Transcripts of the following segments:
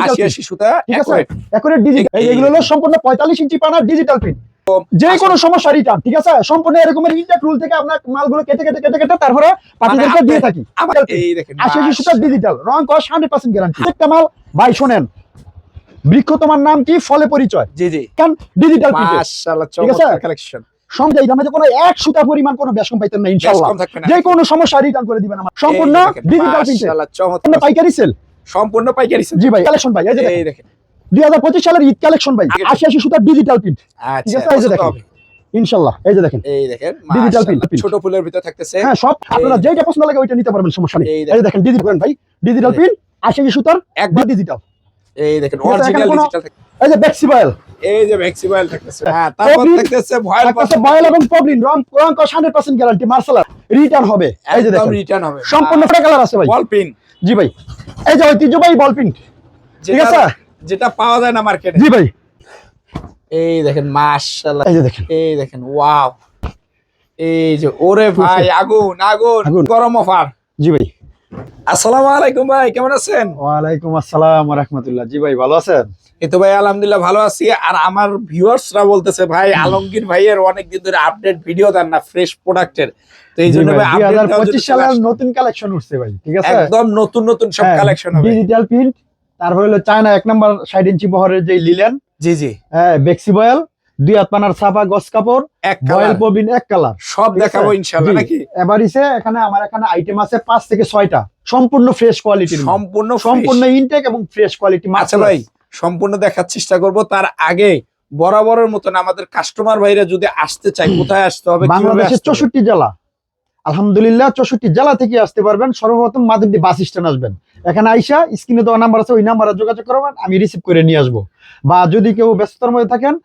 Digital আশি আশি সুতা ঠিক আছে? accurate। ডিজিটাল এই- হলো সম্পূর্ণ পঁয়তাল্লিশ ইঞ্চি পানা ডিজিটাল প্রিন্ট যে। কোনো সমস্যা রিটার্ন ঠিক আছে? সম্পূর্ণ এরকমের ইনটেক রুল থেকে আপনার মালগুলো কেটে কেটে কেটে কেটে তারপরে পার্টিদেরকে দিয়ে থাকি। এই দেখেন ডিজিটাল রং কস হান্ড্রেড পার্সেন্ট গ্যারান্টি একটা মাল ভাই শোনেন বৃক্ষ তোমার নাম কি? ফলে পরিচয়। জি জি। কারণ ডিজিটাল মাশাআল্লাহ? চমৎকার কালেকশন এই কোনো এক সুতা পরিমাণ কোনো পাইতেন না ইনশাআল্লাহ। যে কোনো সমস্যা রিটার্ন করে দিবেন আমার। সম্পূর্ণ ডিজিটাল পাইকারি সেল সম্পূর্ণ পাইকারি। জি ভাই কালেকশন ভাই এই দেখেন। দুই হাজার পঁচিশ সালের ঈদ কালেকশন ভাই আগে- আশি আশি সুতার ডিজিটাল প্রিন্ট আচ্ছা এই দেখেন। হবে। ইনশাল্লাহ এই যে দেখেন। এই দেখেন মাশাআল্লাহ, print। ছোট ফুলের ভিতর থাকতেছে। হ্যাঁ সব আপনারা যেটা পছন্দ লাগে ওইটা নিতে পারবেন সমস্যা নেই। এই যে দেখেন। ডিজিটাল ভাই ডিজিটাল প্রিন্ট আশি আশি সুতার একবার ডিজিটাল এই দেখেন অরিজিনাল ডিজিটাল এই যে বেক্সিবয়েল এই যে ম্যাক্সিমাল থাকতেছে। হ্যাঁ তারপর থাকতেছে ভয়েল একটা বয়েল এবং পবলিন রং রং হান্ড্রেড পার্সেন্ট গ্যারান্টি মার্শাল রিটার্ন হবে। এই যে দেখেন। রিটার্ন হবে। সম্পূর্ণ ফ্রে কালার আছে ভাই। বল পিন জি ভাই। এই যে ঐতিহ্যবাহী বল ঠিক আছে? যেটা পাওয়া যায় না মার্কেটে জি ভাই। এই দেখেন মাশাআল্লাহ। এই যে দেখেন। এই দেখেন ওয়াও এই যে ওরে ভাই আগুন আগুন। গরম অফার জি ভাই। আসসালামু আলাইকুম ভাই কেমন আছেন? ওয়ালাইকুম আসসালাম ওয়া রাহমাতুল্লাহ। জি ভাই ভালো আছেন? এই তো ভাই আলহামদুলিল্লাহ ভালো আছি। আর আমার ভিউয়ার্সরা বলতেছে ভাই আলমগীর ভাইয়ের অনেকদিন ধরে আপডেট ভিডিও দেন না ফ্রেশ প্রোডাক্টের এই জন্য ভাই দুই হাজার update দেওয়ার পঁচিশ জন্য চলে সালের নতুন কালেকশন উঠছে ভাই ঠিক আছে? একদম নতুন নতুন সব কালেকশন হবে। ডিজিটাল প্রিন্ট তারপর হলো চায়না এক নম্বর ষাট ইঞ্চি বহরের যে লিলেন জি জি। হ্যাঁ বেক্সি বয়েল দুই হাত পানার ছাপা গস কাপড় এক বয়েল পবিন এক কালার সব দেখাবো ইনশাআল্লাহ নাকি? এবারিসে এখানে আমার এখানে আইটেম আছে পাঁচ থেকে ছয়টা সম্পূর্ণ ফ্রেশ কোয়ালিটির সম্পূর্ণ সম্পূর্ণ ইনটেক এবং ফ্রেশ কোয়ালিটি আচ্ছা ভাই সম্পূর্ণ দেখার চেষ্টা করব। তার আগে বরাবরের মতন আমাদের কাস্টমার ভাইরা যদি আসতে চায় কোথায় আসতে হবে বাংলাদেশের চৌষট্টি জেলা। আলহামদুলিল্লাহ চৌষট্টি জেলা থেকে আসতে পারবেন। সর্বপ্রথম মাধবদী বাস স্ট্যান্ড আসবেন। এখানে আইসা স্ক্রিনে দেওয়া নাম্বার আছে ওই নাম্বারে যোগাযোগ করবেন আমি রিসিভ করে নিয়ে আসব। বা যদি কেউ ব্যস্ততার মধ্যে থাকেন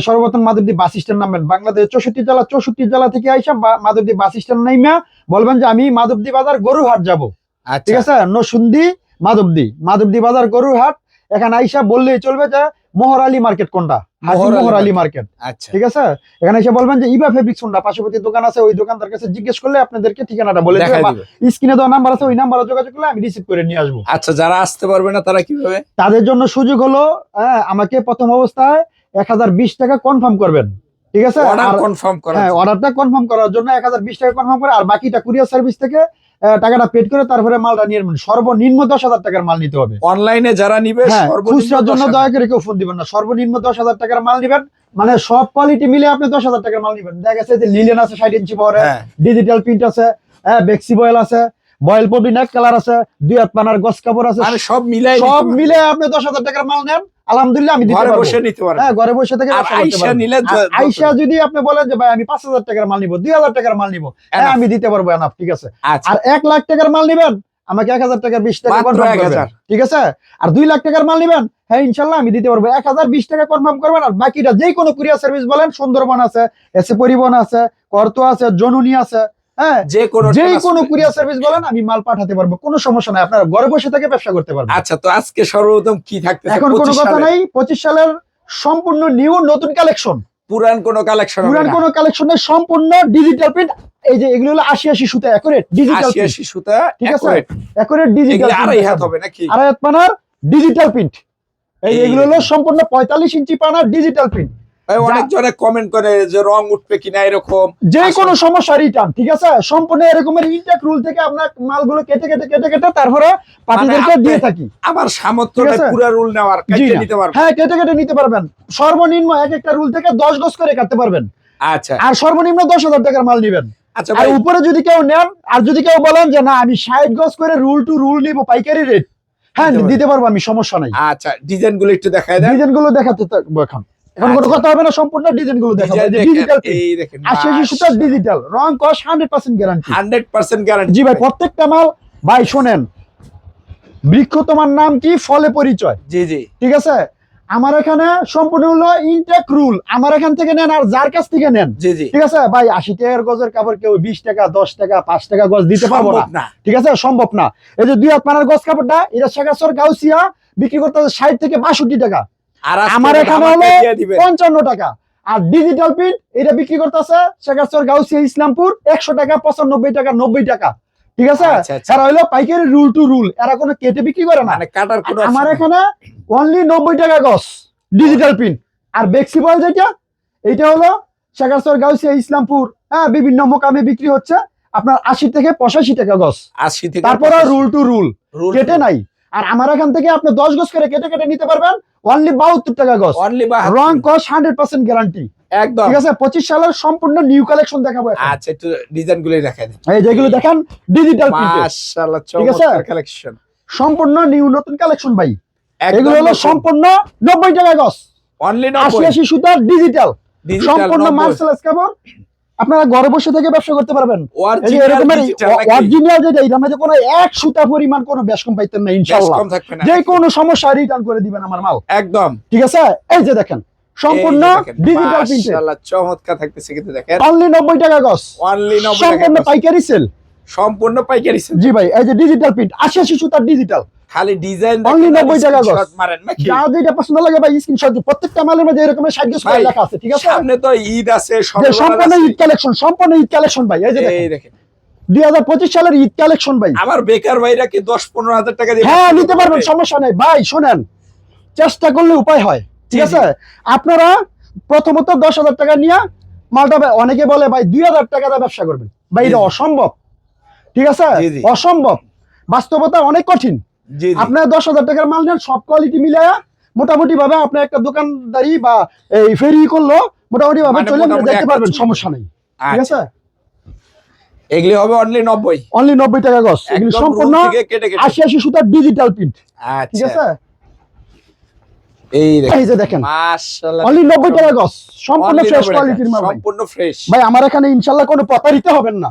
সর্বপ্রথম মাধবদী বাস স্ট্যান্ড নামবেন। বাংলাদেশের চৌষট্টি জেলা চৌষট্টি জেলা থেকে আইসা বা- মাধবদী বাস স্ট্যান্ড নাইমা বলবেন যে আমি মাধবদী বাজার গরুহাট যাব। আচ্ছা। ঠিক আছে? নসুন্দি মাধবদী। মাধবদী বাজার গরুহাট এখানে আইসা বললেই চলবে যে মোহর আলী মার্কেট কোনটা? মোহর আলী মার্কেট। আচ্ছা। ঠিক আছে? এখানে এসে বলবেন যে ইবা ফেব্রিক্স কোনটা? পার্শ্ববর্তী দোকান আছে ওই দোকানদার কাছে জিজ্ঞেস করলে আপনাদেরকে ঠিকানাটা বলে দেবে। স্ক্রিনে দেওয়া নাম্বার আছে ওই নাম্বারে যোগাযোগ করলে আমি রিসিভ করে নিয়ে আসব। আচ্ছা যারা আসতে পারবে না তারা কীভাবে? তাদের জন্য সুযোগ হলো হ্যাঁ, আমাকে প্রথম অবস্থায় এক হাজার বিশ টাকা কনফার্ম করবেন। ঠিক আছে? অর্ডার কনফার্ম করা হ্যাঁ অর্ডারটা কনফার্ম করার জন্য এক হাজার বিশ টাকা কনফার্ম করে আর বাকিটা কুরিয়ার সার্ভিস থেকে টাকাটা পেড করে তারপরে মালটা নিয়ে সর্বনিম্ন দশ হাজার টাকার মাল নিতে হবে। অনলাইনে যারা নিবে হ্যাঁ খুচরার জন্য দয়া করে কেউ ফোন দিবেন না। সর্বনিম্ন দশ হাজার টাকার মাল নিবেন। মানে সব কোয়ালিটি মিলে আপনি দশ হাজার টাকার মাল নিবেন। দেখা গেছে যে লিলেন আছে ষাট ইঞ্চি পরে ডিজিটাল প্রিন্ট আছে হ্যাঁ বেক্সি বয়েল আছে বয়েল পবিন এক কালার আছে দুই হাত পানার গছ কাপড় আছে। মানে সব মিলাই সব মিলে আপনি দশ হাজার টাকার মাল নেন। আলহামদুলিল্লাহ আমি দিতে ঘরে পারব। বসে নিতে পারবে। হ্যাঁ ঘরে বসে থেকে আইসা নিলে আইসা যদি আপনি বলেন যে ভাই আমি টাকার মাল নিবো দুই হাজার টাকার মাল নিবো হ্যাঁ আমি দিতে পারব এনাফ ঠিক আছে। আর এক লাখ টাকার মাল নিবেন আমাকে এক হাজার টাকা বিশ টাকা মাত্র কনফার্ম 1000 করবেন ঠিক আছে? আর দুই লাখ টাকার মাল নিবেন হ্যাঁ ইনশাল্লাহ আমি দিতে পারব। এক হাজার বিশ টাকা কনফার্ম করবেন আর বাকিটা যে কোনো কুরিয়ার সার্ভিস বলেন সুন্দরবন আছে এসে পরিবহন আছে কর্তো আছে জনুনি আছে হ্যাঁ যে কোনো যে transfer- কোনো কুরিয়ার সার্ভিস বলেন আমি মাল পাঠাতে পারব কোনো সমস্যা নাই। আপনারা ঘরে বসে থেকে ব্যবসা করতে পারবেন। আচ্ছা তো আজকে সর্বপ্রথম কি এখন কোনো কথা? নাই পঁচিশ সালের সম্পূর্ণ নিউ নতুন কালেকশন পুরান কোনো কালেকশন পুরান কোন সম্পূর্ণ ডিজিটাল প্রিন্ট এই যে এগুলো হলো আশি আশি সুতা ডিজিটাল আশি আশি সুতা ঠিক আছে? ডিজিটাল এগুলো আড়াই হাত হবে নাকি? আড়াই হাত পানার ডিজিটাল প্রিন্ট এই এই এগুলো হলো সম্পূর্ণ পঁয়তাল্লিশ ইঞ্চি পানার ডিজিটাল প্রিন্ট ভাই অনেক জনে কমেন্ট করে যে রং উঠবে কিনা এরকম। যে কোনো সমস্যা রিটার্ন ঠিক আছে? সম্পূর্ণ এরকমের ইনটেক রুল থেকে আপনার মালগুলো কেটে কেটে কেটে কেটে তারপরে পার্টিদেরকে মানে দিয়ে থাকি। আমার সামর্থ্য ঠিক নাই আছে? পুরা রুল নেওয়ার না। নিতে পারব হ্যাঁ কেটে কেটে নিতে পারবেন। সর্বনিম্ন এক একটা রুল থেকে দশ গজ করে কাটতে পারবেন। আচ্ছা। আর সর্বনিম্ন দশ হাজার টাকার মাল নিবেন। আচ্ছা আর উপরে যদি কেউ নেন আর যদি কেউ বলেন যে না আমি ষাট গজ করে রুল টু রুল নিবো পাইকারি রেট হ্যাঁ দিতে পারব। আমি সমস্যা নাই। আচ্ছা ডিজাইনগুলো একটু দেখায় দেন। ডিজাইনগুলো দেখাতে থাকব এখন এখন কোনো আচ্ছা। কথা হবে না সম্পূর্ণ ডিজাইনগুলো ডিজিটাল এই দেখেন সুতার ডিজিটাল রং কস hundred percent guarantee hundred percent guarantee জি ভাই প্রত্যেকটা মাল ভাই শোনেন বৃক্ষ তোমার নাম কি? ফলে পরিচয়। জি জি। ঠিক আছে? আমার এখানে সম্পূর্ণ হলো ইনটেক রুল আমার এখান থেকে নেন আর যার কাছ থেকে নেন। জি জি। ঠিক আছে? ভাই আশি টাকার গজের কাপড় কেউ বিশ টাকা দশ টাকা পাঁচ টাকা গজ দিতে পারব না। ঠিক আছে? সম্ভব না। এই যে দুই হাত পানার গজ কাপড়টা এটা শেখাসর গাউসিয়া বিক্রি করতে হবে ষাট থেকে বাষট্টি টাকা। আমার এখানে হলো পঞ্চান্ন টাকা। আর ডিজিটাল প্রিন্ট এটা বিক্রি করতেছে শেখাসর গাউসিয়া ইসলামপুর একশো টাকা পঁচানব্বই টাকা নব্বই টাকা। ঠিক আছে? আচ্ছা, আচ্ছা। এরা হইল পাইকারি রুল টু রুল এরা কোনো কেটে বিক্রি করে না। মানে কাটার কোনো আমার এখানে অনলি নব্বই টাকা গস ডিজিটাল প্রিন্ট আর বেক্সিবল যেটা এটা হলো শেখারসর গাউসিয়া ইসলামপুর হ্যাঁ বিভিন্ন মোকামে বিক্রি হচ্ছে। আপনার আশি থেকে পঁচাশি টাকা গস আশি থেকে তারপরে রুল টু রুল কেটে নাই। আর আমার এখান থেকে আপনি দশ গজ করে কেটে কেটে নিতে পারবেন। অনলি বাহাত্তর টাকা গজ। অনলি রং কস হান্ড্রেড পার্সেন্ট গ্যারান্টি একদম। ঠিক আছে? পঁচিশ সালের সম্পূর্ণ নিউ কালেকশন দেখাবো আচ্ছা একটু ডিজাইনগুলো দেখেন এই যেগুলো দেখেন ডিজিটাল মাশাআল্লাহ ঠিক আছে? কালেকশন সম্পূর্ণ নিউ নতুন কালেকশন ভাই। এগুলো হলো সম্পূর্ণ নব্বই টাকা গজ। অনলি আশি আশি সুতার ডিজিটাল সম্পূর্ণ মার্শাল কাপড় আপনারা ঘরে বসে থেকে ব্যবসা করতে পারবেন। এরকমের অরিজিনাল যেটা এটার মধ্যে কোনো এক সুতা পরিমাণ কোনো কম পাইতেন না ইনশাআল্লাহ যে কোনো সমস্যা রিটার্ন করে দিবেন আমার মাল। একদম। ঠিক আছে? এই যে দেখেন সম্পূর্ণ ডিজিটাল মাশাআল্লাহ চমৎকার থাকতেছে কিন্তু দেখেন। অনলি নব্বই টাকা গজ। অনলি 90 সম্পূর্ণ টাকা পাইকারি সেল সম্পূর্ণ পাইকারি। জি ভাই এই যে ডিজিটাল প্রিন্ট সুতার ডিজিটাল খালি ডিজাইন Only 90 টাকা গজ। মারেন নাকি? যা যেটা পছন্দ লাগে ভাই স্ক্রিনশট প্রত্যেকটা মালের মধ্যে এরকম ষাট গজ করে লেখা আছে ঠিক আছে? সামনে তো ঈদ আছে সম্পূর্ণ ঈদ কালেকশন সম্পূর্ণ ঈদ কালেকশন ভাই এই যে এই দেখেন। সালের ঈদ কালেকশন ভাই। আমার বেকার ভাইরা কি টাকা দিয়ে হ্যাঁ নিতে পারবেন? সমস্যা নেই। ভাই শোনেন চেষ্টা করলে উপায় হয় ঠিক আছে? আপনারা প্রথমত দশ হাজার টাকা নিয়ে মালটা অনেকে বলে ভাই দুই হাজার টাকা দিয়ে ব্যবসা করবেন। ভাই এটা। অসম্ভব ঠিক আছে। অসম্ভব। বাস্তবতা অনেক কঠিন। আপনার দশ হাজার টাকার মাল নেন সব কোয়ালিটি মিলায়া মোটামুটি ভাবে আপনি একটা দোকানদারি বা এই ফেরি করল মোটামুটি ভাবে মানে চলে দেখতে পারবেন সমস্যা নেই। ঠিক আচ্ছা, আছে? এগুলি হবে অনলি অনলি টাকা এগুলি সম্পূর্ণ সুতার ডিজিটাল প্রিন্ট ঠিক আচ্ছা আছে? এই দেখেন। এই যে দেখেন। মাশাআল্লাহ। অনলি টাকা সম্পূর্ণ ফ্রেশ কোয়ালিটির মাল। সম্পূর্ণ ফ্রেশ ভাই আমার এখানে ইনশাল্লাহ কোনো প্রতারিত হবেন না।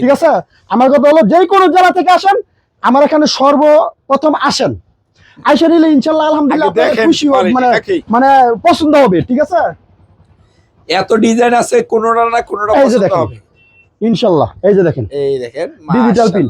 ঠিক আছে? আমার কথা হলো যে কোনো জেলা থেকে আসেন আমার এখানে সর্বপ্রথম আসেন। আইসা নিলে ইনশাল্লাহ আলহামদুলিল্লাহ খুশি মানে মানে পছন্দ হবে ঠিক আছে? এত ডিজাইন আছে কোনটা না কোনটা পছন্দ হবে। ইনশাল্লাহ এই যে দেখেন। এই দেখেন Digital pin।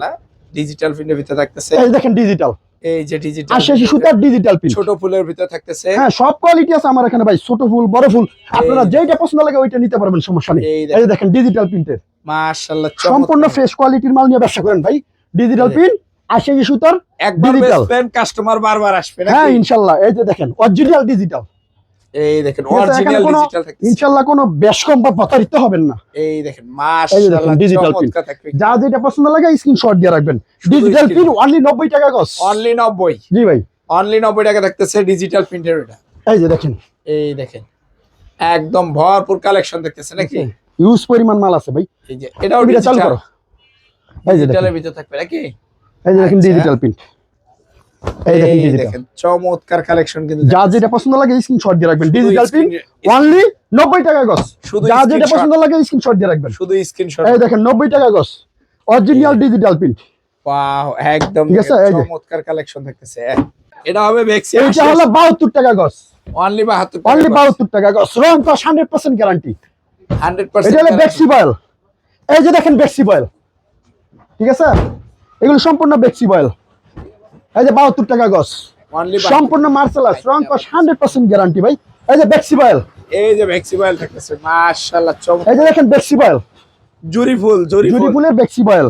ডিজিটাল প্রিন্টের ভিতরে থাকতেছে। এই দেখেন ডিজিটাল এই যে ডিজিটাল আশি সুতার ডিজিটাল প্রিন্ট ছোট ফুলের ভিতরে থাকতেছে। হ্যাঁ সব কোয়ালিটি আছে আমার এখানে ভাই ছোট ফুল বড় ফুল। আপনারা যেইটা পছন্দ লাগে ওইটা নিতে পারবেন সমস্যা নেই। এই দেখেন। ডিজিটাল প্রিন্টের মাশাআল্লাহ সম্পূর্ণ ফ্রেশ কোয়ালিটির মাল নিয়ে ব্যবসা করেন ভাই। ডিজিটাল প্রিন্ট আশি আশি সুতার? একবার। বেচবেন কাস্টমার বারবার আসবে হ্যাঁ ইনশাল্লাহ। এই যে দেখেন অরিজিনাল ডিজিটাল এই দেখেন অরিজিনাল ডিজিটাল ইনশাল্লাহ কোনো বেশকম বা প্রতারিত হবেন না। এই দেখেন এই যে দেখেন, মাশাআল্লাহ digital pin। যা যেটা পছন্দ লাগে স্ক্রিনশট দিয়ে রাখবেন। ডিজিটাল screen- অনলি নব্বই টাকা গস অনলি 90 জি ভাই। অনলি 90 টাকা থাকতেছে ডিজিটাল প্রিন্টের এটা। এই যে দেখেন। এই দেখেন একদম ভরপুর কালেকশন দেখতেছে নাকি? ইউজ পরিমাণ মাল আছে ভাই। এই যে এটাও এটা চালু ডিজিটাল করো। এই যে ডিজিটালের ভিতরে থাকবে নাকি? এই যে দেখেন আচ্ছা। ডিজিটাল প্রিন্ট এই দেখেন ডিজিটাল চমৎকার কালেকশন কিন্তু যা যেটা পছন্দ লাগে স্ক্রিনশট দিয়ে রাখবেন। ডিজিটাল প্রিন্ট অনলি নব্বই টাকা গস শুধু যা যেটা পছন্দ লাগে স্ক্রিনশট দিয়ে রাখবেন। শুধু স্ক্রিনশট এই দেখেন নব্বই টাকা গস অরিজিনাল ডিজিটাল প্রিন্ট ওয়াও একদম এই চমৎকার কালেকশন থাকতেছে এটা হবে বেক্সি এইটা হলো বাহাত্তর টাকা গস অনলি 72 অনলি বাহাত্তর টাকা গস রং হান্ড্রেড পার্সেন্ট গ্যারান্টি 100% এটা হলো বয়েল এই যে দেখেন বয়েল ঠিক আছে? এগুলো সম্পূর্ণ বেক্সি বয়েল। এই যে বাহাত্তর টাকা গস অনলি সম্পূর্ণ মার্শালাস রং পাস হান্ড্রেড পার্সেন্ট গ্যারান্টি ভাই। এই যে বেক্সি বয়েল। এই যে বেক্সি বয়েল থাকতেছে মাশাআল্লাহ এই যে দেখেন বেক্সি বয়েল। জুরি ফুল জুরি ফুলের বেক্সি বয়েল।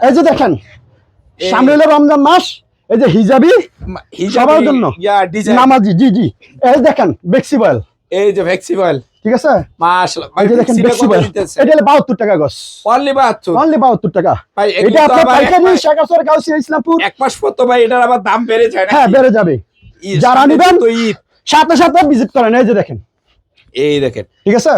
এই যে দেখেন সামনে হলো রমজান মাস এই যে হিজাবি হিজাবি সবার জন্য। ইয়া ডিজাইন। নামাজি জি জি। এই দেখেন বেক্সি বয়েল। এই যে বেক্সি বয়েল। ঠিক আছে? মাশাআল্লাহ এই দেখেন বেক্সি বয়েল এটা হলো বাহাত্তর টাকা গস অনলি 72 অনলি বাহাত্তর টাকা। ভাই এটা এটা আপনার পাইকারি মাস- শেখাসর ইসলামপুর। এক মাস পর তো ভাই এটার আবার দাম বেড়ে যায় না হ্যাঁ বেড়ে যাবে। যারা নিবেন সাথে সাথে ভিজিট করেন এই যে দেখেন। এই দেখেন। ঠিক আছে?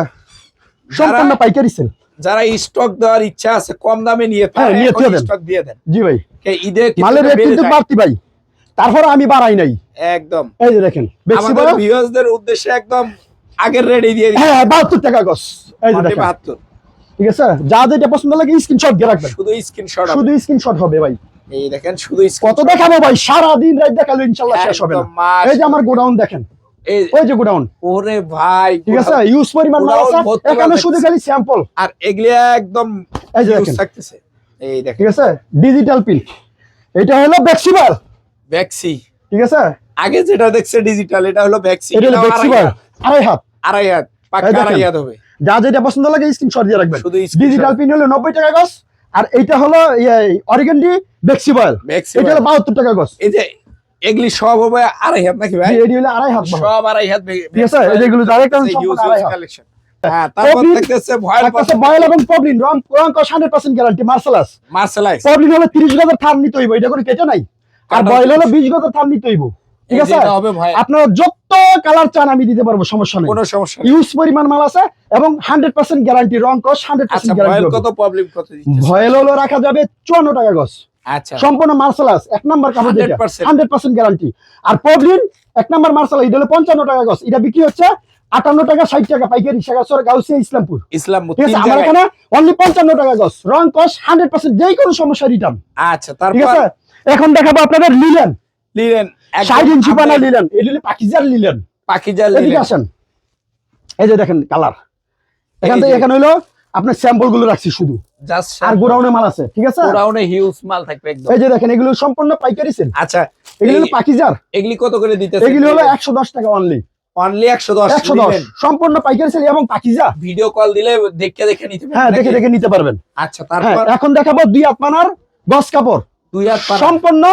সম্পূর্ণ পাইকারি সেল যারা স্টক দেওয়ার ইচ্ছা আছে কম দামে নিয়ে হ্যাঁ, দিয়ে। স্টক দিয়ে দেন। জি ভাই। ঈদে মালের রেট কিন্তু বাড়তি ভাই। তারপরে আমি বাড়াই নাই। একদম। এই যে দেখেন আমাদের ভিউয়ার্সদের উদ্দেশ্যে একদম আগের রেডি দিয়ে দিচ্ছি। হ্যাঁ বাহাত্তর টাকা গস এই যে 72 ঠিক আছে? যা যেটা পছন্দ লাগে স্ক্রিনশট দিয়ে রাখবেন। শুধু স্ক্রিনশট শুধু স্ক্রিনশট হবে ভাই। এই দেখেন শুধু কত দেখাবো ভাই? সারা দিন রাত দেখালে ইনশাল্লাহ শেষ হবে না। এই যে আমার গোডাউন দেখেন। এই ওই যে গোডাউন। ওরে ভাই ঠিক আছে? ইউজ পরিমাণ মাল আছে। এখানে শুধু খালি স্যাম্পল আর এগুলি একদম এই যে দেখেন। থাকতেছে। এই দেখেন। ঠিক আছে? ডিজিটাল প্রিন্ট এটা হলো বেক্সিবাল ভ্যাক্সি ঠিক আছে? আগে যেটা দেখছে ডিজিটাল এটা হলো ভ্যাক্সি এটা হলো বেক্সিবাল আড়াই হাত। আড়াই হাত পাক্কা আড়াই হাত হবে। যা যেটা পছন্দ লাগে স্ক্রিনশট দিয়ে রাখবেন। ডিজিটাল প্রিন্ট হলো নব্বই টাকা গস আর এইটা হলো অরিগেন্ডি বেক্সি বয়েল এটা হলো বাহাত্তর টাকা গছ এই যে এগুলি সব হবে আড়াই হাত নাকি ভাই? আড়াই হাত সব আড়াই হাত ঠিক আছে ডাইরেক্ট কালেকশন হ্যাঁ তিরিশ থার নিতে হইব কেটে নাই। আর বয়েল হলো বিশ গজের থার নিতে হইব। ঠিক আছে? আপনারা যত কালার চান আমি দিতে পারব সমস্যা নেই। কোনো সমস্যা ইউজ পরিমাণ মাল আছে এবং হান্ড্রেড পার্সেন্ট গ্যারান্টি রং কস হান্ড্রেড আচ্ছা পার্সেন্ট ভয়েল গ্যারান্টি কত প্রবলেম কত দিচ্ছে? ভয়েল হলো রাখা যাবে চুয়ান্ন টাকা গছ আচ্ছা। সম্পূর্ণ মার্শালাস এক নাম্বার কাপড় যেটা 100% হান্ড্রেড পার্সেন্ট গ্যারান্টি আর পবলিন এক নাম্বার মার্শাল এটা হলো পঞ্চান্ন টাকা গছ এটা বিক্রি হচ্ছে আটান্ন টাকা ষাট টাকা পাইকারি শেখাচর গাউসিয়া ইসলামপুর। ইসলাম আমার এখানে অনলি পঞ্চান্ন টাকা গছ রং কস হান্ড্রেড পার্সেন্ট যেই কোনো সমস্যা রিটার্ন আচ্ছা ঠিক আছে? এখন দেখাবো আপনাদের লিলেন লিলেন ষাট ইঞ্চি পানা লিলেন এটা পাকিজার লিলেন পাখিজার এদিকে আসেন। এই যে দেখেন কালার। এখান থেকে এখানে হলো আপনার স্যাম্পলগুলো রাখছি শুধু। আর গোডাউনে মাল আছে ঠিক আছে? গোডাউনে হিউজ মাল থাকবে একদম। এই যে দেখেন এগুলো সম্পূর্ণ পাইকারি সেল আচ্ছা এগুলো পাকিজার। এগুলি কত করে দিতেছে এগুলো হলো একশো দশ টাকা অনলি 110 সম্পূর্ণ পাইকারি সেল এবং পাকিজা। ভিডিও কল দিলে দেখে দেখে নিতে পারবেন হ্যাঁ দেখে দেখে নিতে পারবেন। আচ্ছা হ্যাঁ তারপর এখন দেখাবো দুই আত্মানার গস কাপড়। দুই হাত সম্পূর্ণ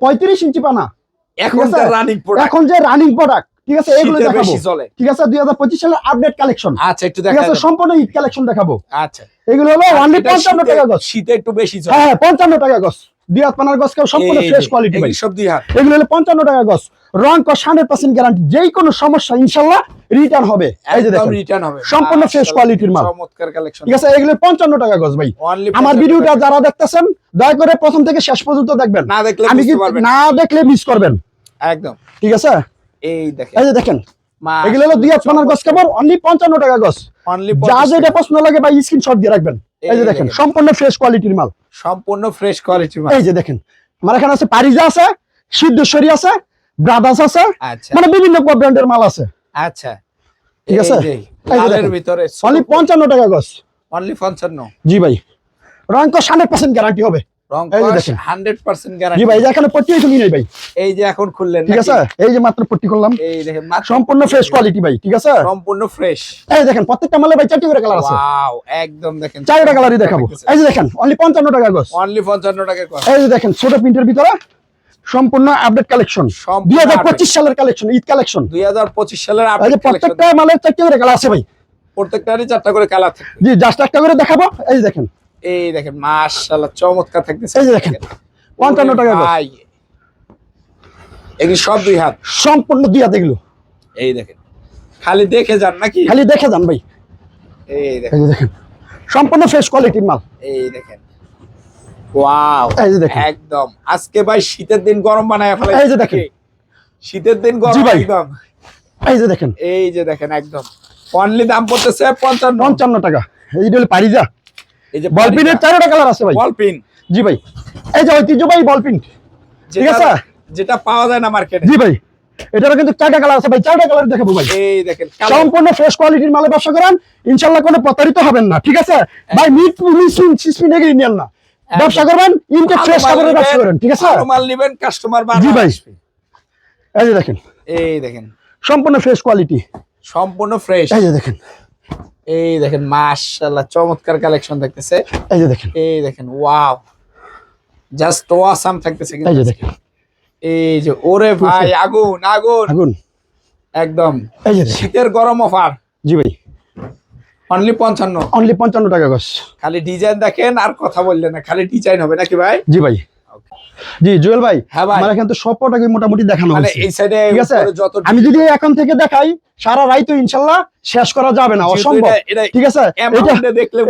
পঁয়ত্রিশ ইঞ্চি পানা। রানিং এখন যে রানিং প্রোডাক্ট ঠিক আছে? এগুলো দেখাবো। ঠিক আছে? দুই হাজার পঁচিশ সালের আপডেট কালেকশন আচ্ছা একটু ঠিক দেখা আছে সম্পূর্ণ ঈদ কালেকশন দেখাবো। আচ্ছা। এগুলো হলো অনলি শীতে- টাকা গছ শীতে একটু বেশি চলে হ্যাঁ হ্যাঁ পঞ্চান্ন টাকা গছ দুই পানার গছ কেউ সম্পূর্ণ ফ্রেশ কোয়ালিটি ভাই। সব দুই হাত। এগুলো হলো পঞ্চান্ন টাকা গছ রং কস হান্ড্রেড পার্সেন্ট গ্যারান্টি যেই কোনো সমস্যা ইনশাল্লাহ রিটার্ন হবে। এই যে দেখেন রিটার্ন হবে। সম্পূর্ণ fresh মাশাআল্লাহ, quality র মাল। চমৎকার কালেকশন ঠিক আছে এগুলো পঞ্চান্ন টাকা গছ ভাই। আমার ভিডিওটা যারা দেখতেছেন দয়া করে প্রথম থেকে শেষ পর্যন্ত দেখবেন। না দেখলে আমি কি না দেখলে মিস করবেন। একদম। ঠিক আছে? এই দেখেন। এই যে দেখেন এগুলো হলো দুই আত্মানার গছ কাপড় অনলি পঞ্চান্ন টাকা গছ অনলি যা যেটা পছন্দ লাগে ভাই স্ক্রিনশট দিয়ে রাখবেন। এই যে দেখেন সম্পূর্ণ ফ্রেশ কোয়ালিটির মাল। সম্পূর্ণ ফ্রেশ কোয়ালিটি এই যে দেখেন আমার এখানে আছে পারিজা আছে সিদ্ধেশ্বরী আছে ব্রাদার্স আছে আচ্ছা। মানে বিভিন্ন ব্র্যান্ডের মাল আছে। আচ্ছা। ঠিক আছে? লালের ভিতরে অনলি পঞ্চান্ন টাকা গস অনলি 55 জি ভাই। রঙ হান্ড্রেড পার্সেন্ট গ্যারান্টি হবে। রং কস 100% জি গ্যারান্টি ভাই এখানে পট্টি শুনি নাই ভাই। এই যে এখন খুললেন ঠিক আছে? এই যে মাত্র পট্টি করলাম এই দেখেন সম্পূর্ণ ফ্রেশ কোয়ালিটি ভাই ঠিক আছে? সম্পূর্ণ ফ্রেশ এই দেখেন প্রত্যেকটা মালে ভাই চারটি করে কালার আছে। ওয়াও একদম দেখেন। চারটা কালারই দেখাবো। এই যে দেখেন অনলি পঞ্চান্ন টাকা গছ। অনলি 55 টাকা কর এই যে দেখেন ছোট প্রিন্টের ভিতরে সম্পূর্ণ আপডেট কালেকশন দুই হাজার। পঁচিশ সালের কালেকশন ঈদ কালেকশন 2025 সালের এই যে আপডেট কালেকশন প্রত্যেকটা মালের চারটি করে কালার আছে ভাই। প্রত্যেকটারই চারটা করে কালার থাকে জি জাস্ট একটা করে দেখাবো। এই যে দেখেন। এই দেখেন মাশাআল্লাহ চমৎকার থাকতেছে। এই যে দেখেন, 55 টাকা ভাই এগুলি সব দুই হাত। সম্পূর্ণ দুই হাতে এগুলো। এই দেখেন খালি দেখে যান নাকি? খালি দেখে যান ভাই। এই দেখেন। দেখেন সম্পূর্ণ ফ্রেশ কোয়ালিটির মাল। এই দেখেন। ওয়াও এই যে দেখেন। একদম। আজকে ভাই শীতের দিন গরম বানায় ফেলে এই যে দেখেন। শীতের দিন গরম একদম। এই যে দেখেন। এই যে দেখেন একদম। অনলি দাম পড়তেছে পঞ্চান্ন। পঞ্চান্ন টাকা। এই যে পারিজা। এই যে বলপিনের চারটা কালার আছে ভাই। বল পিন জি ভাই। এই যে ঐতিহ্যবাহী বলপিন ঠিক আছে? যেটা পাওয়া যায় না মার্কেটে জি ভাই। এটারও কিন্তু চারটা কালার আছে ভাই। চারটা কালার দেখাবো ভাই। এই দেখেন সম্পূর্ণ ফ্রেশ কোয়ালিটির মালে ব্যবসা করেন। ইনশাল্লাহ কোনো প্রতারিত হবেন না। ঠিক আছে? ভাই মিট মিসমিন সিসমিন এগিয়ে নিয়েন না। ব্যবসা করবেন ইনটেক ফ্রেশ কাপড়ের ব্যবসা করেন ঠিক আছে? মাল নিবেন কাস্টমার জি ভাই। এই যে দেখেন। এই দেখেন। সম্পূর্ণ ফ্রেশ কোয়ালিটি সম্পূর্ণ ফ্রেশ এই যে দেখেন। এই দেখেন মাশাআল্লাহ চমৎকার কালেকশন দেখতেছে এই যে দেখেন। এই দেখেন ওয়াও জাস্ট ওয়াসাম থাকতেছে এই যে দেখেন। এই যে ওরে ভাই আগুন আগুন। আগুন। একদম। শীতের গরম অফার। জি ভাই। অনলি পঞ্চান্ন। অনলি পঞ্চান্ন টাকা গছ খালি ডিজাইন দেখেন আর কথা বললেন না। খালি ডিজাইন হবে নাকি ভাই? জি ভাই। জি জুয়েল ভাই হ্যাঁ আমার এখানে তো সব মোটামুটি দেখানো মানে হয়েছে। এই সাইডে ঠিক আছে? আমি যদি এখন থেকে দেখাই সারা রাই তো ইনশাল্লাহ শেষ করা যাবে না অসম্ভব। ঠিক আছে?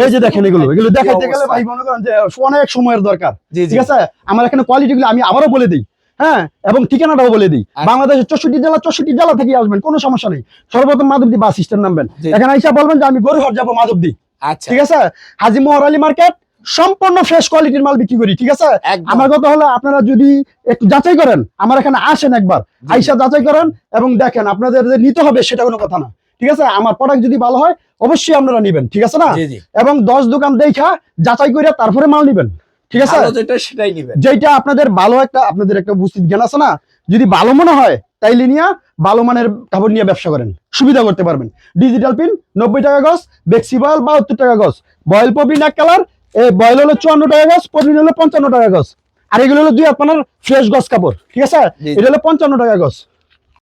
এই যে দেখেন এগুলো এগুলো কি দেখাতে গেলে ভাই মনে করেন যে অনেক সময়ের দরকার। ঠিক আছে? আমার এখানে কোয়ালিটি গুলো আমি আবারও বলে দিই। হ্যাঁ এবং ঠিকানাটাও বলে দিই। আচ্ছা। বাংলাদেশের চৌষট্টি জেলা চৌষট্টি জেলা থেকে আসবেন কোনো সমস্যা নেই। সর্বপ্রথম মাধবদী বাস স্ট্যান্ড নামবেন। এখানে এসে বলবেন যে আমি গরুহাট যাব মাধবদী। আচ্ছা। ঠিক আছে? হাজি মোহর আলী মার্কেট সম্পূর্ণ ফ্রেশ কোয়ালিটির মাল বিক্রি করি ঠিক আছে? আমার কথা হলো আপনারা যদি একটু যাচাই করেন আমার এখানে আসেন একবার আইসা যাচাই করেন এবং দেখেন আপনাদের যে নিতে হবে সেটা কোনো কথা না। ঠিক আছে? আমার প্রোডাক্ট যদি ভালো হয় অবশ্যই আপনারা নিবেন ঠিক আছে না? এবং দশ দোকান দেখা যাচাই করে তারপরে মাল নিবেন। ঠিক আছে? যেটা সেটাই নিবেন। যেটা আপনাদের ভালো একটা আপনাদের একটা উপস্থিত জ্ঞান আছে না? যদি ভালো মনে হয় তাইলে নিয়ে ভালো মানের কাপড় নিয়ে ব্যবসা করেন। সুবিধা করতে পারবেন। ডিজিটাল পিন নব্বই টাকা গজ বেক্সি বয়েল বাহাত্তর টাকা গজ। বয়েল পপিন এক কালার এই বয়েল হলো চুয়ান্ন টাকা গজ পলিন হলো পঞ্চান্ন টাকা গজ। আর এগুলো হলো দুই আপনার ফ্রেশ গজ কাপড়। ঠিক আছে। এটা হলো পঞ্চান্ন টাকা গজ।